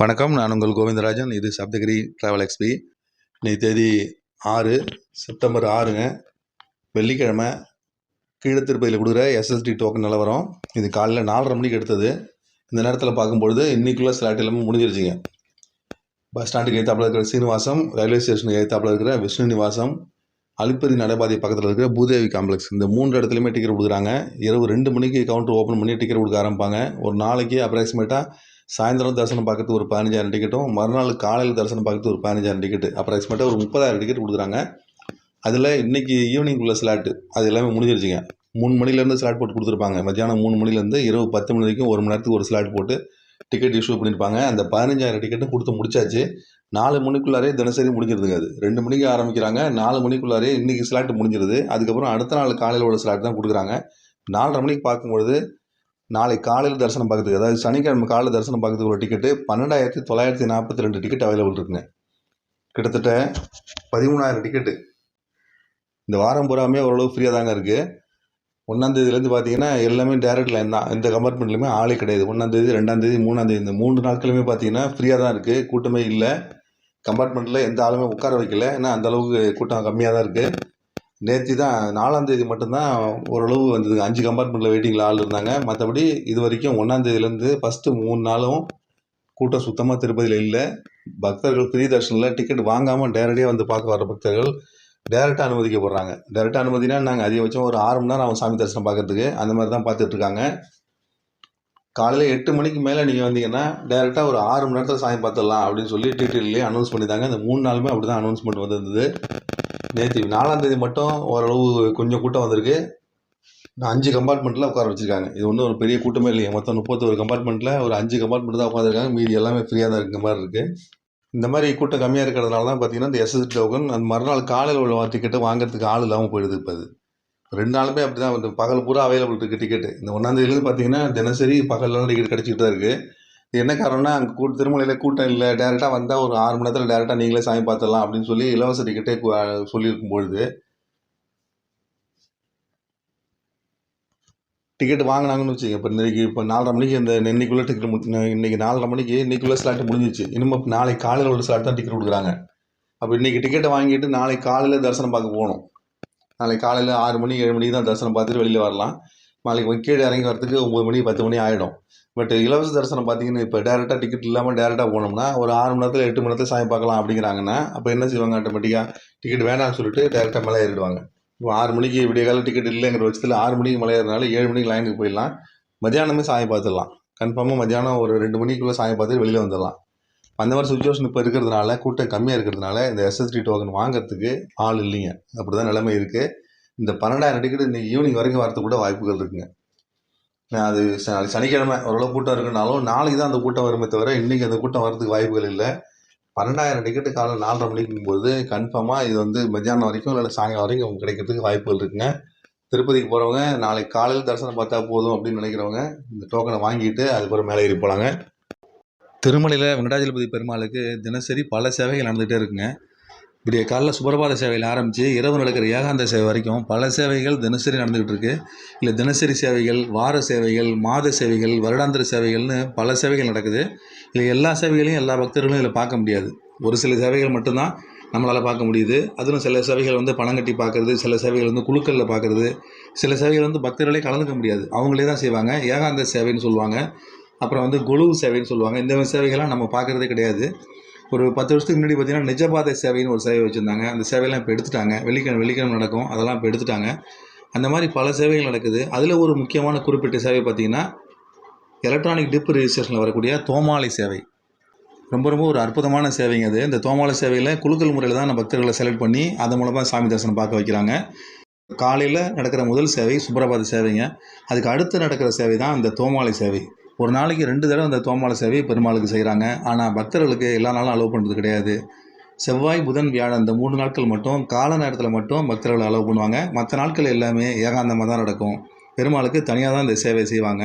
வணக்கம் நான் உங்கள் கோவிந்தராஜன். இது சப்தகிரி ட்ராவல் எக்ஸ்பி இன்னைக்கு தேதி ஆறு செப்டம்பர் ஆறுங்க. வெள்ளிக்கிழமை கீழே திருப்பதியில் கொடுக்குற எஸ்எஸ்டி டோக்கன் நிலவரம். இது காலையில் நாலரை மணிக்கு எடுத்தது. இந்த நேரத்தில் பார்க்கும்பொழுது இன்னைக்குள்ள ஸ்லாட் எல்லாமே முடிஞ்சிருச்சுங்க. பஸ் ஸ்டாண்டுக்கு ஏற்றாப்பில் இருக்கிற சீனிவாசம் ரயில்வே ஸ்டேஷனுக்கு ஏற்றாப்பில் இருக்கிற விஷ்ணு நிவாசம் அலிப்பதி நடைபாதை பக்கத்தில் இருக்கிற பூதேவி காம்ப்ளெக்ஸ் இந்த மூன்று இடத்துலையுமே டிக்கெட் கொடுக்குறாங்க. இரவு ரெண்டு மணிக்கு கவுண்டர் ஓப்பன் பண்ணி டிக்கெட் கொடுக்க ஆரம்பிப்பாங்க. ஒரு நாளைக்கு அப்ராக்சிமேட்டாக சாயந்தரம் தரிசனம் பார்க்கறதுக்கு ஒரு பதினஞ்சாயிரம் டிக்கெட்டும் மறுநாள் காலையில் தரிசனம் பார்க்கறதுக்கு ஒரு பதினஞ்சாயிரம் டிக்கெட்டு அப்ராக்சிமேட்டாக ஒரு முப்பதாயிரம் டிக்கெட் கொடுக்குறாங்க. அதில் இன்னைக்கு ஈவினிங் உள்ள ஸ்லாட்டு அது எல்லாமே முடிஞ்சிருச்சுங்க. மூணு மணிலேருந்து ஸ்லாட் போட்டு கொடுத்துருப்பாங்க. மத்தியானம் மூணு மணிலேருந்து இரவு பத்து மணி வரைக்கும் ஒரு மணி நேரத்துக்கு ஒரு ஸ்லாட் போட்டு டிக்கெட் இஷ்யூ பண்ணியிருப்பாங்க. அந்த பதினஞ்சாயிரம் டிக்கெட்டும் கொடுத்து முடிச்சாச்சு. நாலு மணிக்குள்ளாரே தினசரி முடிஞ்சிருதுங்க அது. ரெண்டு மணிக்கு ஆரம்பிக்கிறாங்க. நாலு மணிக்குள்ளாரே இன்றைக்கி ஸ்லாட் முடிஞ்சிருது. அதுக்கப்புறம் அடுத்த நாள் காலையில் உள்ள ஸ்லாட் தான் கொடுக்குறாங்க. நாலரை மணிக்கு பார்க்கும்பொழுது நாளை காலையில் தரிசனம் பார்க்கறதுக்கு அதாவது சனிக்கிழமை காலையில் தரிசனம் பார்க்கறதுக்கு ஒரு டிக்கெட்டு பன்னெண்டாயிரத்தி தொள்ளாயிரத்தி நாற்பத்தி ரெண்டு டிக்கெட் அவைலபிள் இருக்குங்க. கிட்டத்தட்ட பதிமூணாயிரம் டிக்கெட்டு இந்த வாரம் பூராமே ஓரளவு ஃப்ரீயாக தாங்க இருக்குது ஒன்றாந்தேதியிலேருந்து பார்த்தீங்கன்னா எல்லாமே டேரக்ட் லைன் தான். எந்த கம்பார்ட்மெண்ட்லையுமே ஆளே கிடையாது. ஒன்றாந்தேதி ரெண்டாந்தேதி மூணாந்தேதி இந்த மூணு நாட்களுமே பார்த்தீங்கன்னா ஃப்ரீயாக தான் இருக்குது கூட்டமே இல்லை. கம்பார்ட்மெண்ட்டில் எந்த ஆளுமே உட்கார வைக்கல. ஏன்னா அந்தளவுக்கு கூட்டம் கம்மியாக தான் இருக்குது நேற்று தான் நாலாந்தேதி மட்டும்தான் ஓரளவு வந்தது. அஞ்சு கம்பார்ட்மெண்ட்டில் வெயிட்டிங்கில் ஆள் இருந்தாங்க. மற்றபடி இது வரைக்கும் ஒன்றாந்தேதியிலேருந்து ஃபஸ்ட்டு மூணு நாளும் கூட்டம் சுத்தமாக திருப்பதியில் இல்லை. பக்தர்கள் ஃப்ரீ தர்ஷனில் டிக்கெட் வாங்காமல் டேரக்டாக வந்து பார்க்க வர பக்தர்கள் டேரெக்டாக அனுமதிக்கப்படுறாங்க. டேரெக்டாக அனுமதினா நாங்கள் அதிகபட்சம் ஒரு ஆறு மணி நேரம் ஆகும் சாமி தரிசனம் பார்க்குறதுக்கு. அந்த மாதிரி தான் பார்த்துட்ருக்காங்க காலையில் எட்டு மணிக்கு மேலே நீங்கள் வந்தீங்கன்னா டேரெக்டாக ஒரு ஆறு மணி நேரத்தில் சாமி பார்த்துடலாம் அப்படின்னு சொல்லி டீட்டெயிலே அனௌன்ஸ் பண்ணியிருந்தாங்க இந்த மூணு நாளுமே அப்படி தான் அனௌன்ஸ்மெண்ட் வந்திருந்தது. நேற்று நாலாம் தேதி மட்டும் ஓரளவு கொஞ்சம் கூட்டம் வந்திருக்கு. நான் அஞ்சு கம்பார்ட்மெண்ட்டில் உட்கார வச்சிருக்காங்க. இது ஒன்றும் ஒரு பெரிய கூட்டமே இல்லையா. மொத்தம் முப்பத்தொரு கம்பார்ட்மெண்ட்டில் ஒரு அஞ்சு கம்பார்ட்மெண்ட் தான் உட்காந்துருக்காங்க மீதி எல்லாமே ஃப்ரீயாக தான் இருக்கிற மாதிரி இருக்குது இந்த மாதிரி கூட்டம் கம்மியாக இருக்கிறதுனால தான் பார்த்தீங்கன்னா இந்த எஸ்எஸ் டோக்கன் அந்த மறுநாள் காலையில் உள்ள டிக்கெட்டை வாங்குறதுக்கு ஆள் இல்லாமல் போயிடுது இப்போ அது. ரெண்டு நாளுமே அப்படி தான் பகல் பூரா அவைலபிள் இருக்குது டிக்கெட்டு இந்த ஒன்றாந்தேதியிலேருந்து பார்த்தீங்கன்னா தினசரி பகல்லாம் டிக்கெட் கிடச்சிக்கிட்டு தான் இருக்குது என்ன காரணம்னா அங்கே கூட்ட திருமலையில் கூட்டம் இல்லை. டேரெக்டாக வந்தால் ஒரு ஆறு மணி நேரத்தில் டேரெக்டாக நீங்களே சாமி பார்த்துடலாம் அப்படின்னு சொல்லி இலவச டிக்கெட்டே சொல்லியிருக்கும் பொழுது டிக்கெட் வாங்கினாங்கன்னு வச்சுங்க இப்போ இன்றைக்கி இப்போ நாலரை மணிக்கு இந்த இன்னைக்குள்ளே டிக்கெட் இன்னைக்கு நாலரை மணிக்கு இன்றைக்குள்ளே ஸ்லாட் முடிஞ்சிச்சு இன்னும் இப்ப நாளைக்கு காலையில் உள்ள ஸ்லாட் தான் டிக்கெட் கொடுக்குறாங்க. அப்போ இன்றைக்கி டிக்கெட்டை வாங்கிட்டு நாளைக்கு காலையில் தரிசனம் பார்க்க போகணும். நாளைக்கு காலையில் ஆறு மணி ஏழு மணிக்கு தான் தரிசனம் பார்த்துட்டு வெளியில் வரலாம். நாளைக்கு கீழே இறங்கி வரதுக்கு ஒம்பது மணி பத்து மணி ஆகிடும் பட் இலவச தரிசனம் பார்த்தீங்கன்னா இப்போ டேரெக்டாக டிக்கெட் இல்லாமல் டேரெக்டாக போனோம்னா ஒரு ஆறு மணி நேரத்தில் எட்டு மணி நேரத்தில் சாமி பார்க்கலாம் அப்படிங்கிறாங்கன்னா அப்போ என்ன செய்வாங்க? ஆட்டோமேட்டிக்காக டிக்கெட் வேணாம்னு சொல்லிட்டு டேரெக்டாக மேலே ஏறிடுவாங்க. இப்போ ஆறு மணிக்கு விடிய கால டிக்கெட் இல்லைங்கிற பட்சத்தில் ஆறு மணிக்கு மலை ஏறினால ஏழு மணிக்கு லைனுக்கு போயிடலாம். மத்தியானமே சாமி பார்த்துடலாம். கன்ஃபார்மாக மத்தியானம் ஒரு ரெண்டு மணிக்குள்ளே சாமி பார்த்துட்டு வெளியில் வந்துடலாம். அந்த மாதிரி சுச்சுவேஷன் இப்போ இருக்கிறதுனால கூட்டம் கம்மியாக இருக்கிறதுனால இந்த எஸ்எஸ்டி டோக்கன் வாங்குறதுக்கு ஆள் இல்லைங்க. அப்படி தான் நிலைமை இருக்குது இந்த பன்னெண்டாயிரம் டிக்கெட் இன்றைக்கி ஈவினிங் வரைக்கும் வரத்துக்கு கூட வாய்ப்புகள் இருக்குங்க. அது ச- நாளைக்கு சனிக்கிழமை ஓரளவு கூட்டம் இருக்குனாலும் நாளைக்கு தான் அந்த கூட்டம் வருமே தவிர இன்றைக்கி அந்த கூட்டம் வரதுக்கு வாய்ப்புகள் இல்லை. பன்னெண்டாயிரம் டிக்கெட்டு காலை நாலரை மணிக்கும் போது கன்ஃபார்மாக இது வந்து மத்தியானம் வரைக்கும் இல்லை சாயங்காலம் வரைக்கும் கிடைக்கிறதுக்கு வாய்ப்புகள் இருக்குங்க. திருப்பதிக்கு போகிறவங்க நாளைக்கு காலையில் தரிசனம் பார்த்தா போதும் அப்படின்னு நினைக்கிறவங்க இந்த டோக்கனை வாங்கிட்டு அதுக்கப்புறம் மேலே ஏறி போகலாங்க திருமலையில் வெங்கடாஜலபதி பெருமாளுக்கு தினசரி பல சேவைகள் நடந்துகிட்டே இருக்குங்க. விடிய காலைல சுபரபாத சேவையில் ஆரம்பித்து இரவு நடக்கிற ஏகாந்த சேவை வரைக்கும் பல சேவைகள் தினசரி நடந்துகிட்டு இருக்கு. இல்லை தினசரி சேவைகள் வார சேவைகள் மாத சேவைகள் வருடாந்திர சேவைகள்னு பல சேவைகள் நடக்குது. இல்லை எல்லா சேவைகளையும் எல்லா பக்தர்களும் இதில் பார்க்க முடியாது. ஒரு சில சேவைகள் மட்டும்தான் நம்மளால் பார்க்க முடியுது. அதிலும் சில சேவைகள் வந்து பணம் கட்டி பார்க்குறது சில சேவைகள் வந்து குழுக்களில் பார்க்குறது சில சேவைகள் வந்து பக்தர்களே கலந்துக்க முடியாது. அவங்களே தான் செய்வாங்க. ஏகாந்த சேவைன்னு சொல்லுவாங்க. அப்புறம் வந்து குழு சேவைன்னு சொல்லுவாங்க. இந்த மாதிரி சேவைகள்லாம் நம்ம பார்க்குறதே கிடையாது. ஒரு பத்து வருஷத்துக்கு முன்னாடி பார்த்தீங்கன்னா நிஜபாதை சேவைன்னு ஒரு சேவை வச்சுருந்தாங்க. அந்த சேவையெல்லாம் இப்போ எடுத்துட்டாங்க. வெள்ளிக்கிழமை வெள்ளிக்கிழமை நடக்கும். அதெல்லாம் இப்போ எடுத்துட்டாங்க. அந்த மாதிரி பல சேவைகள் நடக்குது. அதில் ஒரு முக்கியமான குறிப்பிட்ட சேவை பார்த்தீங்கன்னா எலக்ட்ரானிக் டிப் ரிஜிஸ்ட்ரேஷனில் வரக்கூடிய தோமாலை சேவை. ரொம்ப ரொம்ப ஒரு அற்புதமான சேவைங்க அது. இந்த தோமாலை சேவையில் குலுக்கல் முறையில் தான் நம்ம பக்தர்களை செலக்ட் பண்ணி அதன் மூலமாக சாமி தரிசனம் பார்க்க வைக்கிறாங்க. காலையில் நடக்கிற முதல் சேவை சுப்ரபாத சேவைங்க. அதுக்கு அடுத்து நடக்கிற சேவை தான் இந்த தோமாலை சேவை. ஒரு நாளைக்கு ரெண்டு தடவை அந்த தோமாலை சேவையை பெருமாளுக்கு செய்கிறாங்க ஆனால் பக்தர்களுக்கு எல்லா நாளும் அலோவ் பண்ணுறது கிடையாது. செவ்வாய் புதன் வியாழன் இந்த மூணு நாட்கள் மட்டும் கால நேரத்தில் மட்டும் பக்தர்களை அலோவ் பண்ணுவாங்க. மற்ற நாட்கள் எல்லாமே ஏகாந்தமாக தான் நடக்கும். பெருமாளுக்கு தனியாக தான் இந்த சேவை செய்வாங்க.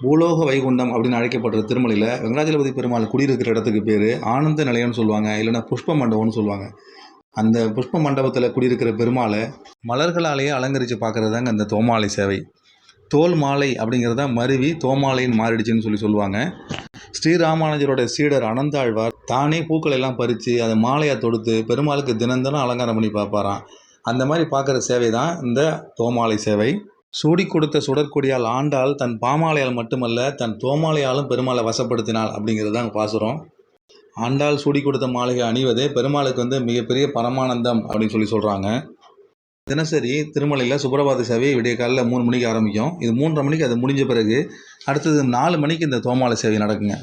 பூலோக வைகுண்டம் அப்படின்னு அழைக்கப்படுற திருமலையில் வெங்கடாஜலபதி பெருமாள் குடியிருக்கிற இடத்துக்கு பேர் ஆனந்த நிலையம்னு சொல்லுவாங்க. இல்லைன்னா புஷ்ப மண்டபம்னு சொல்லுவாங்க. அந்த புஷ்ப மண்டபத்தில் குடியிருக்கிற பெருமாளை மலர்களாலேயே அலங்கரித்து பார்க்குறது தாங்க அந்த தோமாலை சேவை. தோல் மாலை அப்படிங்கிறத மருவி தோமாலைன்னு மாறிடுச்சுன்னு சொல்லி சொல்லுவாங்க. ஸ்ரீராமானுஜரோட சீடர் அனந்தாழ்வார் தானே பூக்களை எல்லாம் பறித்து அதை மாலையாக தொடுத்து பெருமாளுக்கு தினந்தனம் அலங்காரம் பண்ணி பார்ப்பாராம். அந்த மாதிரி பார்க்குற சேவை தான் இந்த தோமாலை சேவை. சூடி கொடுத்த சுடற்கொடியால் ஆண்டாள் தன் பாமாலையால் மட்டுமல்ல தன் தோமாலையாலும் பெருமாளை வசப்படுத்தினாள் அப்படிங்கிறது தான் பாசுரம் ஆண்டால் சூடி கொடுத்த மாலையை அணிவதே பெருமாளுக்கு வந்து மிகப்பெரிய பரமானந்தம் அப்படின்னு சொல்லி சொல்கிறாங்க தினசரி திருமலையில் சுப்பிரபாத சேவை விடிய காலையில் மூணு மணிக்கு ஆரம்பிக்கும். இது மூன்றரை மணிக்கு அது முடிஞ்ச பிறகு அடுத்தது நாலு மணிக்கு இந்த தோமால சேவை நடக்குங்க.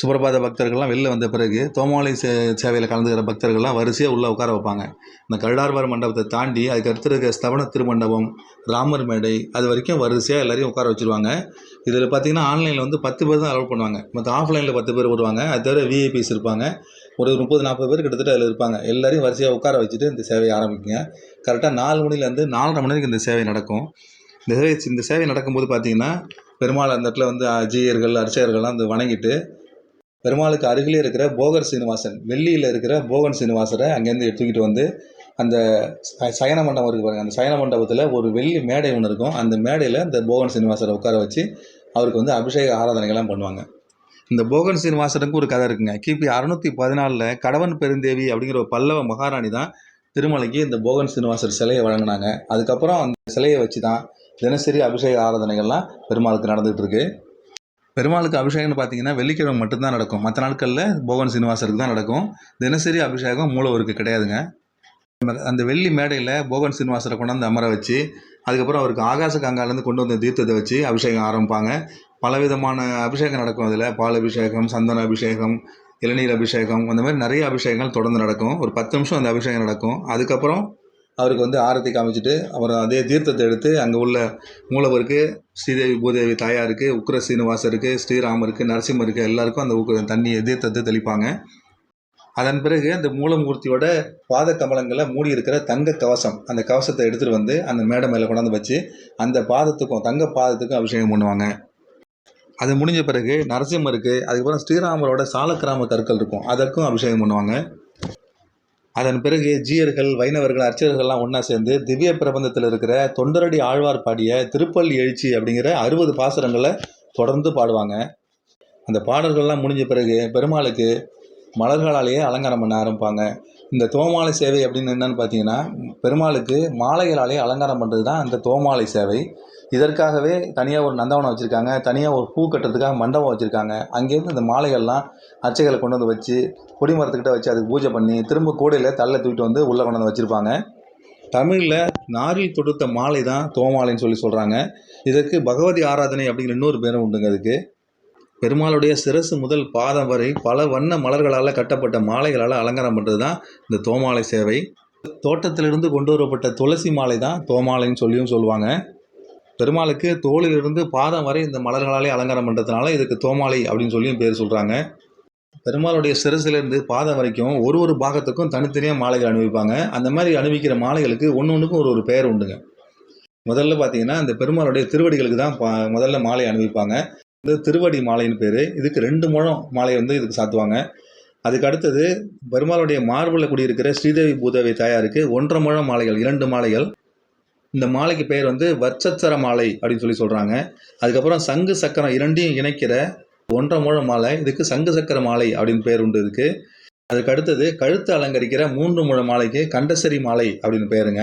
சுப்பிரபாத பக்தர்கள்லாம் வெளில வந்த பிறகு தோமாலை சே சேவையில் கலந்துக்கிற பக்தர்கள்லாம் வரிசையாக உள்ளே உட்கார வைப்பாங்க. இந்த கருடார்வார் மண்டபத்தை தாண்டி அதுக்கு அடுத்து இருக்க ஸ்தவன திருமண்டபம் ராமர் மேடை அது வரைக்கும் வரிசையாக எல்லாரையும் உட்கார வச்சுருவாங்க. இதில் பார்த்தீங்கன்னா ஆன்லைனில் வந்து பத்து பேர் தான் அலோவ் பண்ணுவாங்க. மற்ற ஆஃப்லைனில் பத்து பேர் வருவாங்க. அது தவிர விஐபிஸ் இருப்பாங்க. ஒரு முப்பது நாற்பது பேர் கிட்டத்தட்ட அதில் இருப்பாங்க. எல்லாரையும் வரிசையாக உட்கார வச்சுட்டு இந்த சேவையை ஆரம்பிக்குங்க கரெக்டாக நாலு மணிலேருந்து நாலரை மணி வரைக்கும் இந்த சேவை நடக்கும். இந்த சேவை இந்த சேவை நடக்கும்போது பார்த்தீங்கன்னா பெருமாள் அந்த இடத்துல வந்து அஜியர்கள் அர்ச்சகர்கள்லாம் வந்து வணங்கிட்டு பெருமாளுக்கு அருகிலே இருக்கிற போகர் சீனிவாசன் வெள்ளியில் இருக்கிற போகன் சீனிவாசரை அங்கேருந்து எடுத்துக்கிட்டு வந்து அந்த ச- சயன மண்டபம் இருக்குது பாருங்கள் அந்த சயன மண்டபத்தில் ஒரு வெள்ளி மேடை ஒன்று இருக்கும். அந்த மேடையில் இந்த போகன் சீனிவாசரை உட்கார வச்சு அவருக்கு வந்து அபிஷேக ஆராதனைகள்லாம் பண்ணுவாங்க. இந்த போகன் சீனிவாசனுக்கு ஒரு கதை இருக்குங்க. கிபி அறுநூற்றி பதினாலில் கடவன் பெருந்தேவி அப்படிங்கிற ஒரு பல்லவ மகாராணி தான் திருமலைக்கு இந்த போகன் சீனிவாசர் சிலையை வழங்கினாங்க. அதுக்கப்புறம் அந்த சிலையை வச்சு தான் தினசரி அபிஷேக ஆராதனைகள்லாம் பெருமாளுக்கு நடந்துகிட்டு இருக்கு. பெருமாளுக்கு அபிஷேகம்னு பார்த்தீங்கன்னா வெள்ளிக்கிழமை மட்டும்தான் நடக்கும். மற்ற நாட்களில் போகன் சீனிவாசருக்கு தான் நடக்கும். தினசரி அபிஷேகம் மூலவருக்கு கிடையாதுங்க. அந்த வெள்ளி மேடையில் போகன் சீனிவாசரை கொண்டாந்து அமர வச்சு அதுக்கப்புறம் அவருக்கு ஆகாச கங்காலேருந்து கொண்டு வந்த தீர்த்தத்தை வச்சு அபிஷேகம் ஆரம்பிப்பாங்க. பலவிதமான அபிஷேகம் நடக்கும் அதில். பால் அபிஷேகம் சந்தன அபிஷேகம் இளநீர் அபிஷேகம் அந்த மாதிரி நிறைய அபிஷேகங்கள் தொடர்ந்து நடக்கும். ஒரு பத்து நிமிஷம் அந்த அபிஷேகம் நடக்கும். அதுக்கப்புறம் அவருக்கு வந்து ஆரத்தி காமிச்சிட்டு அப்புறம் அதே தீர்த்தத்தை எடுத்து அங்கே உள்ள மூலவருக்கு ஸ்ரீதேவி பூதேவி தாயாருக்கு உக்ர சீனிவாசருக்கு ஸ்ரீராமருக்கு நரசிம்மருக்கு எல்லாருக்கும் அந்த உக்ர தண்ணியை தீர்த்தத்தை தெளிப்பாங்க. அதன் பிறகு அந்த மூலமூர்த்தியோட பாத கமலங்களை மூடி இருக்கிற தங்க கவசம் அந்த கவசத்தை எடுத்துகிட்டு வந்து அந்த மேடை மேலே கொண்டாந்து வச்சு அந்த பாதத்துக்கும் தங்க பாதத்துக்கும் அபிஷேகம் பண்ணுவாங்க. அது முடிஞ்ச பிறகு நரசிம்மருக்கு அதுக்கப்புறம் ஸ்ரீராமரோட சாலக்கிராம கற்கள் இருக்கும் அதற்கும் அபிஷேகம் பண்ணுவாங்க. அதன் பிறகு ஜீயர்கள் வைணவர்கள் அர்ச்சகர்கள்லாம் ஒன்றா சேர்ந்து திவ்ய பிரபந்தத்தில் இருக்கிற தொண்டரடி ஆழ்வார் பாடிய திருப்பள்ளி எழுச்சி அப்படிங்கிற அறுபது பாசுரங்களை தொடர்ந்து பாடுவாங்க. அந்த பாடல்கள்லாம் முடிஞ்ச பிறகு பெருமாளுக்கு மலர்களாலேயே அலங்காரம் பண்ண ஆரம்பிப்பாங்க. இந்த தோமாலை சேவை அப்படின்னு என்னன்னு பார்த்தீங்கன்னா பெருமாளுக்கு மாலைகளாலே அலங்காரம் பண்ணுறது தான் அந்த தோமாலை சேவை. இதற்காகவே தனியாக ஒரு நந்தவனம் வச்சுருக்காங்க. தனியாக ஒரு பூ கட்டுறதுக்காக மண்டபம் வச்சுருக்காங்க. அங்கேருந்து இந்த மாலைகள்லாம் அச்சைகளை கொண்டு வந்து வச்சு கொடிமரத்துக்கிட்ட வச்சு அதுக்கு பூஜை பண்ணி திரும்ப கூடையில் தள்ள தூக்கிட்டு வந்து உள்ளே கொண்டு வந்து வச்சுருப்பாங்க. தமிழில் நாரில் தொடுத்த மாலை தான் தோமாலைன்னு சொல்லி சொல்கிறாங்க இதற்கு பகவதி ஆராதனை அப்படிங்கிற இன்னொரு பேரும் உண்டுங்க அதுக்கு. பெருமாளுடைய சிரசு முதல் பாதம் வரை பல வண்ண மலர்களால் கட்டப்பட்ட மாலைகளால் அலங்காரம் பண்ணுறது தான் இந்த தோமாலை சேவை. தோட்டத்திலிருந்து கொண்டு வரப்பட்ட துளசி மாலை தான் தோமாலைன்னு சொல்லியும் சொல்லுவாங்க. பெருமாளுக்கு தோளிலிருந்து பாதம் வரை இந்த மலர்களாலே அலங்காரம் பண்ணுறதுனால இதுக்கு தோமாலை அப்படின்னு சொல்லியும் பேர் சொல்கிறாங்க பெருமாளுடைய சிரசிலிருந்து பாதம் வரைக்கும் ஒரு ஒரு பாகத்துக்கும் தனித்தனியாக மாலைகள் அணிவிப்பாங்க. அந்த மாதிரி அணிவிக்கிற மாலைகளுக்கு ஒன்று ஒன்றுக்கும் ஒரு ஒரு பெயர் உண்டுங்க. முதல்ல பார்த்தீங்கன்னா இந்த பெருமாளுடைய திருவடிகளுக்கு தான் பா முதல்ல மாலை அணிவிப்பாங்க. இந்த திருவடி மாலைன்னு பேர். இதுக்கு ரெண்டு முழம் மாலை வந்து இதுக்கு சாத்துவாங்க. அதுக்கு அடுத்தது பெருமாளுடைய மார்பில் குடியிருக்கிற ஸ்ரீதேவி பூதேவி தாயாருக்கு ஒன்றரை முழம் மாலைகள் இரண்டு மாலைகள் இந்த மாலைக்கு பெயர் வந்து வர்ச்சச்சர மாலை அப்படின்னு சொல்லி சொல்கிறாங்க அதுக்கப்புறம் சங்கு சக்கரம் இரண்டையும் இணைக்கிற ஒன்றரை மூழ மாலை இதுக்கு சங்கு சக்கர மாலை அப்படின்னு பெயர் உண்டு இதுக்கு. அதுக்கு அடுத்தது கழுத்து அலங்கரிக்கிற மூன்று முழ மாலைக்கு கண்டசரி மாலை அப்படின்னு பேருங்க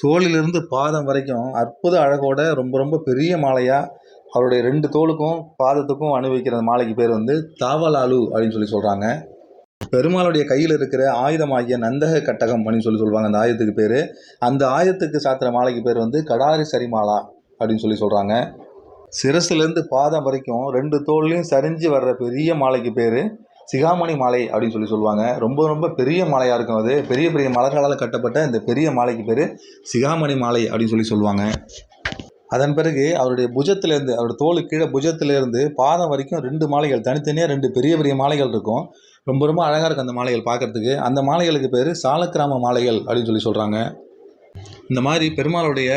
தோளிலிருந்து பாதம் வரைக்கும் அற்புத அழகோட ரொம்ப ரொம்ப பெரிய மாலையாக அவருடைய ரெண்டு தோலுக்கும் பாதத்துக்கும் அணிவிக்கிற மாலைக்கு பேர் வந்து தாவலாலு அப்படின்னு சொல்லி சொல்கிறாங்க பெருமாளுடைய கையில் இருக்கிற ஆயுதமாகிய நந்தக கட்டகம் அப்படின்னு சொல்லி சொல்லுவாங்க. அந்த ஆயுதத்துக்கு பேர். அந்த ஆயுதத்துக்கு சாத்திர மாலைக்கு பேர் வந்து கடாரி சரிமாலா அப்படின்னு சொல்லி சொல்கிறாங்க சிரசுலேருந்து பாதம் வரைக்கும் ரெண்டு தோல்லையும் சரிஞ்சு வர்ற பெரிய மாலைக்கு பேர் சிகாமணி மாலை அப்படின்னு சொல்லி சொல்லுவாங்க. ரொம்ப ரொம்ப பெரிய மாலையாக இருக்கும் அது. பெரிய பெரிய மலர்களால் கட்டப்பட்ட இந்த பெரிய மாலைக்கு பேர் சிகாமணி மாலை அப்படின்னு சொல்லி சொல்லுவாங்க. அதன் பிறகு அவருடைய புஜத்திலேருந்து அவருடைய தோலுக்கு கீழே புஜத்திலேருந்து பாதம் வரைக்கும் ரெண்டு மாலைகள் தனித்தனியாக ரெண்டு பெரிய பெரிய மாலைகள் இருக்கும். ரொம்ப ரொம்ப அழகாக இருக்கும் அந்த மாலைகள் பார்க்கறதுக்கு. அந்த மாலைகளுக்கு பேர் சாலக்கிராம மாலைகள் அப்படின்னு சொல்லி சொல்கிறாங்க இந்த மாதிரி பெருமாளுடைய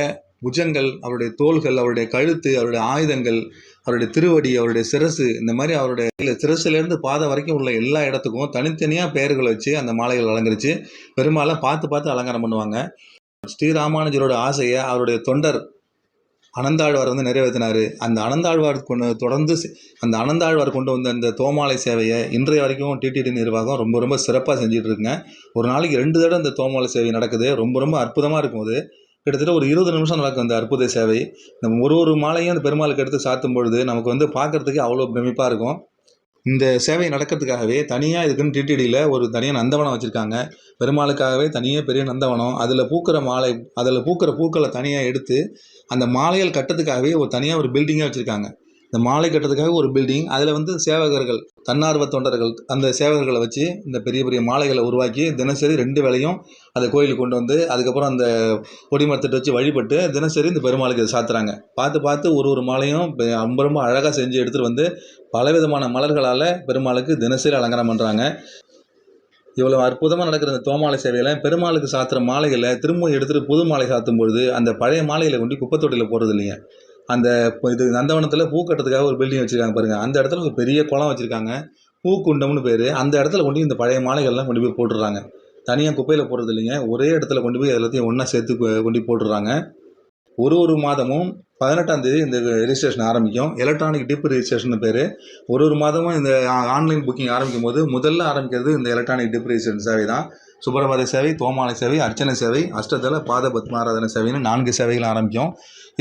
புஜங்கள் அவருடைய தோள்கள் அவருடைய கழுத்து அவருடைய ஆயுதங்கள் அவருடைய திருவடி அவருடைய சிரசு இந்த மாதிரி அவருடைய சிரசுலேருந்து பாதை வரைக்கும் உள்ள எல்லா இடத்துக்கும் தனித்தனியாக பெயர்களை வச்சு அந்த மாலைகள் அலங்கரித்து பெருமாளை பார்த்து பார்த்து அலங்காரம் பண்ணுவாங்க. ஸ்ரீராமானுஜரோட ஆசையை அவருடைய தொண்டர் அனந்தாழ்வார் வந்து நிறைவேற்றினார். அந்த அனந்தாழ்வார் கொண்டு தொடர்ந்து அந்த அனந்தாழ்வார் கொண்டு வந்த அந்த தோமாலை சேவையை இன்றைய வரைக்கும் டிடிடி நிர்வாகம் ரொம்ப ரொம்ப சிறப்பாக செஞ்சுட்டு இருக்குங்க ஒரு நாளைக்கு ரெண்டு தடவை அந்த தோமாலை சேவை நடக்குது. ரொம்ப ரொம்ப அற்புதமாக இருக்கும் அது கிட்டத்தட்ட ஒரு இருபது நிமிஷம் நடக்கும் அந்த அற்புத சேவை. நம்ம ஒரு ஒரு மாலையும் அந்த பெருமாளுக்கு எடுத்து சாத்தும் பொழுது நமக்கு வந்து பார்க்கறதுக்கு அவ்வளோ பிரமிப்பாக இருக்கும். இந்த சேவை நடக்கிறதுக்காகவே தனியாக இதுக்குன்னு டிடிடியில் ஒரு தனியாக நந்தவனம் வச்சுருக்காங்க. பெருமாளுக்காகவே தனியாக பெரிய நந்தவனம். அதில் பூக்கிற மாலை அதில் பூக்கிற பூக்களை தனியாக எடுத்து அந்த மாலைகள் கட்டுறதுக்காகவே ஒரு தனியாக ஒரு பில்டிங்கே வச்சுருக்காங்க. இந்த மாலை கட்டுறதுக்காக ஒரு பில்டிங் அதில் வந்து சேவகர்கள் தன்னார்வ தொண்டர்கள் அந்த சேவகர்களை வச்சு இந்த பெரிய பெரிய மாலைகளை உருவாக்கி தினசரி ரெண்டு வேளையும் அந்த கோயிலுக்கு கொண்டு வந்து அதுக்கப்புறம் அந்த கொடிமரத்திட்டு வச்சு வழிபட்டு தினசரி இந்த பெருமாளுக்கு இதை சாத்துறாங்க. பார்த்து பார்த்து ஒரு ஒரு மாலையும் ரொம்ப ரொம்ப அழகாக செஞ்சு எடுத்துகிட்டு வந்து பலவிதமான மலர்களால் பெருமாளுக்கு தினசரி அலங்காரம் பண்ணுறாங்க இவ்வளோ அற்புதமாக நடக்கிற இந்த தோமாலை சேவையில் பெருமாளுக்கு சாத்துற மாலைகளை திரும்ப எடுத்துகிட்டு புது மாலை சாத்தும் பொழுது அந்த பழைய மாலைகளை கொண்டு குப்பை தொட்டியில் போடுறது இல்லைங்க. அந்த இது நந்தவனத்தில் பூ கட்டுறதுக்காக ஒரு பில்டிங் வச்சுருக்காங்க பாருங்கள் அந்த இடத்துல ஒரு பெரிய குளம் வச்சுருக்காங்க. பூக்குண்டம்னு பேர். அந்த இடத்துல கொண்டு இந்த பழைய மாலைகள்லாம் கொண்டு போய் போட்டுடுறாங்க. தனியாக குப்பையில் போடுறது இல்லைங்க. ஒரே இடத்துல கொண்டு போய் எல்லாத்தையும் ஒன்றா சேர்த்து கொ- கொண்டு போட்டுடுறாங்க. ஒரு ஒரு மாதமும் பதினெட்டாம் தேதி இந்த ரிஜிஸ்ட்ரேஷன் ஆரம்பிக்கும். எலக்ட்ரானிக் டிப் ரிஜிஸ்ட்ரேஷன் பேர். ஒரு ஒரு மாதமும் இந்த ஆன்லைன் புக்கிங் ஆரம்பிக்கும் போது முதல்ல ஆரம்பிக்கிறது இந்த எலக்ட்ரானிக் டிப் ரிஜிஸ்ட்ரேஷன் சேவை தான். சுப்பிரபாத சேவை தோமான சேவை அர்ச்சனை சேவை அஷ்டதல பாத பத்மாராதன சேவைன்னு நான்கு சேவைகள் ஆரம்பிக்கும்.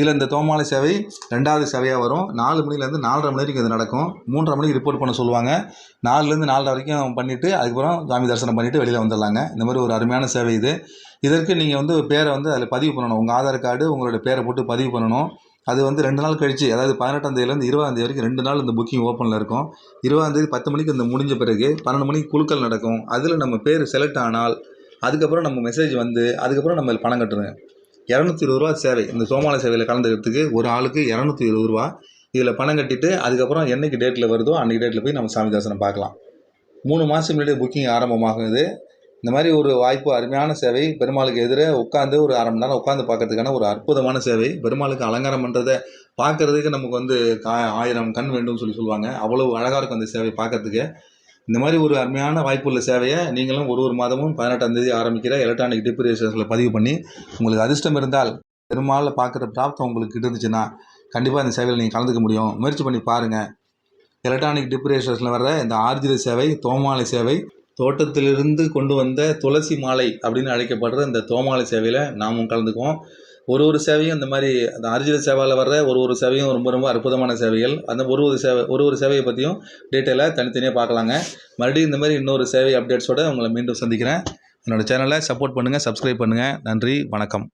இதில் இந்த தோமாலை சேவை ரெண்டாவது சேவையாக வரும். நாலு மணிலேருந்து நாலரை மணி வரைக்கும் இது நடக்கும். மூன்றரை மணிக்கு ரிப்போர்ட் பண்ண சொல்லுவாங்க. நாலுலேருந்து நாலரை வரைக்கும் பண்ணிவிட்டு அதுக்கப்புறம் சாமி தரிசனம் பண்ணிவிட்டு வெளியில் வந்துடலாங்க. இந்த மாதிரி ஒரு அருமையான சேவை இது. இதற்கு நீங்கள் வந்து பேரை வந்து அதில் பதிவு பண்ணணும். உங்கள் ஆதார் கார்டு உங்களோட பேரை போட்டு பதிவு பண்ணணும். அது வந்து ரெண்டு நாள் கழித்து அதாவது பதினெட்டாம் தேதியிலேருந்து இருபதாம் தேதி வரைக்கும் ரெண்டு நாள் இந்த புக்கிங் ஓப்பனில் இருக்கும். இருபதாம் தேதி பத்து மணிக்கு இந்த முடிஞ்ச பிறகு பன்னெண்டு மணிக்கு குழுக்கள் நடக்கும். அதில் நம்ம பேர் செலக்ட் ஆனால் அதுக்கப்புறம் நம்ம மெசேஜ் வந்து அதுக்கப்புறம் நம்ம பணம் கட்டுறோங்க இரநூத்தி இருபது ரூபா சேவை. இந்த சோமால சேவையில் கலந்துக்கிறதுக்கு ஒரு ஆளுக்கு இரநூத்தி இருபது ரூபா. இதில் பணம் கட்டிட்டு அதுக்கப்புறம் என்னைக்கு டேட்டில் வருதோ அன்றைக்கி டேட்டில் போய் நம்ம சாமி தரிசனம் பார்க்கலாம். மூணு மாதம் முன்னாடி புக்கிங் ஆரம்பமாகுது. இந்த மாதிரி ஒரு வாய்ப்பு அருமையான சேவை பெருமாளுக்கு எதிரே உட்காந்து ஒரு அரை மணி நேரம் உட்காந்து பார்க்கறதுக்கான ஒரு அற்புதமான சேவை. பெருமாளுக்கு அலங்காரம் பண்ணுறதை பார்க்கறதுக்கு நமக்கு வந்து கா ஆயிரம் கண் வேண்டும்னு சொல்லி சொல்லுவாங்க. அவ்வளோ அழகாக இருக்கும் அந்த சேவை பார்க்கறதுக்கு. இந்த மாதிரி ஒரு அருமையான வாய்ப்புள்ள சேவையை நீங்களும் ஒரு ஒரு மாதமும் பதினெட்டாம் தேதி ஆரம்பிக்கிற எலக்ட்ரானிக் டிப்ரேஷன்ஸில் பதிவு பண்ணி உங்களுக்கு அதிர்ஷ்டம் இருந்தால் பெருமாளில் பார்க்குற பிராப்தம் உங்களுக்கு இருந்துச்சுன்னா கண்டிப்பாக இந்த சேவையில் நீங்கள் கலந்துக்க முடியும். முயற்சி பண்ணி பாருங்கள் எலக்ட்ரானிக் டிப்ரேஷன்ஸில் வர இந்த ஆர்ஜித சேவை தோமாலை சேவை தோட்டத்திலிருந்து கொண்டு வந்த துளசி மாலை அப்படின்னு அழைக்கப்படுற இந்த தோமாலை சேவையில் நாமும் கலந்துக்குவோம். ஒரு ஒரு சேவையும் இந்த மாதிரி அந்த அரிஜித சேவையில் வர்ற ஒரு ஒரு சேவையும் ரொம்ப ரொம்ப அற்புதமான சேவைகள். அந்த ஒரு ஒரு சேவை ஒரு ஒரு சேவையை பற்றியும் டீட்டெயிலாக தனித்தனியாக பார்க்கலாங்க. மறுபடியும் இந்த மாதிரி இன்னொரு சேவை அப்டேட்ஸோடு உங்களை மீண்டும் சந்திக்கிறேன். என்னோட சேனலை சப்போர்ட் பண்ணுங்கள் சப்ஸ்கிரைப் பண்ணுங்கள் நன்றி வணக்கம்.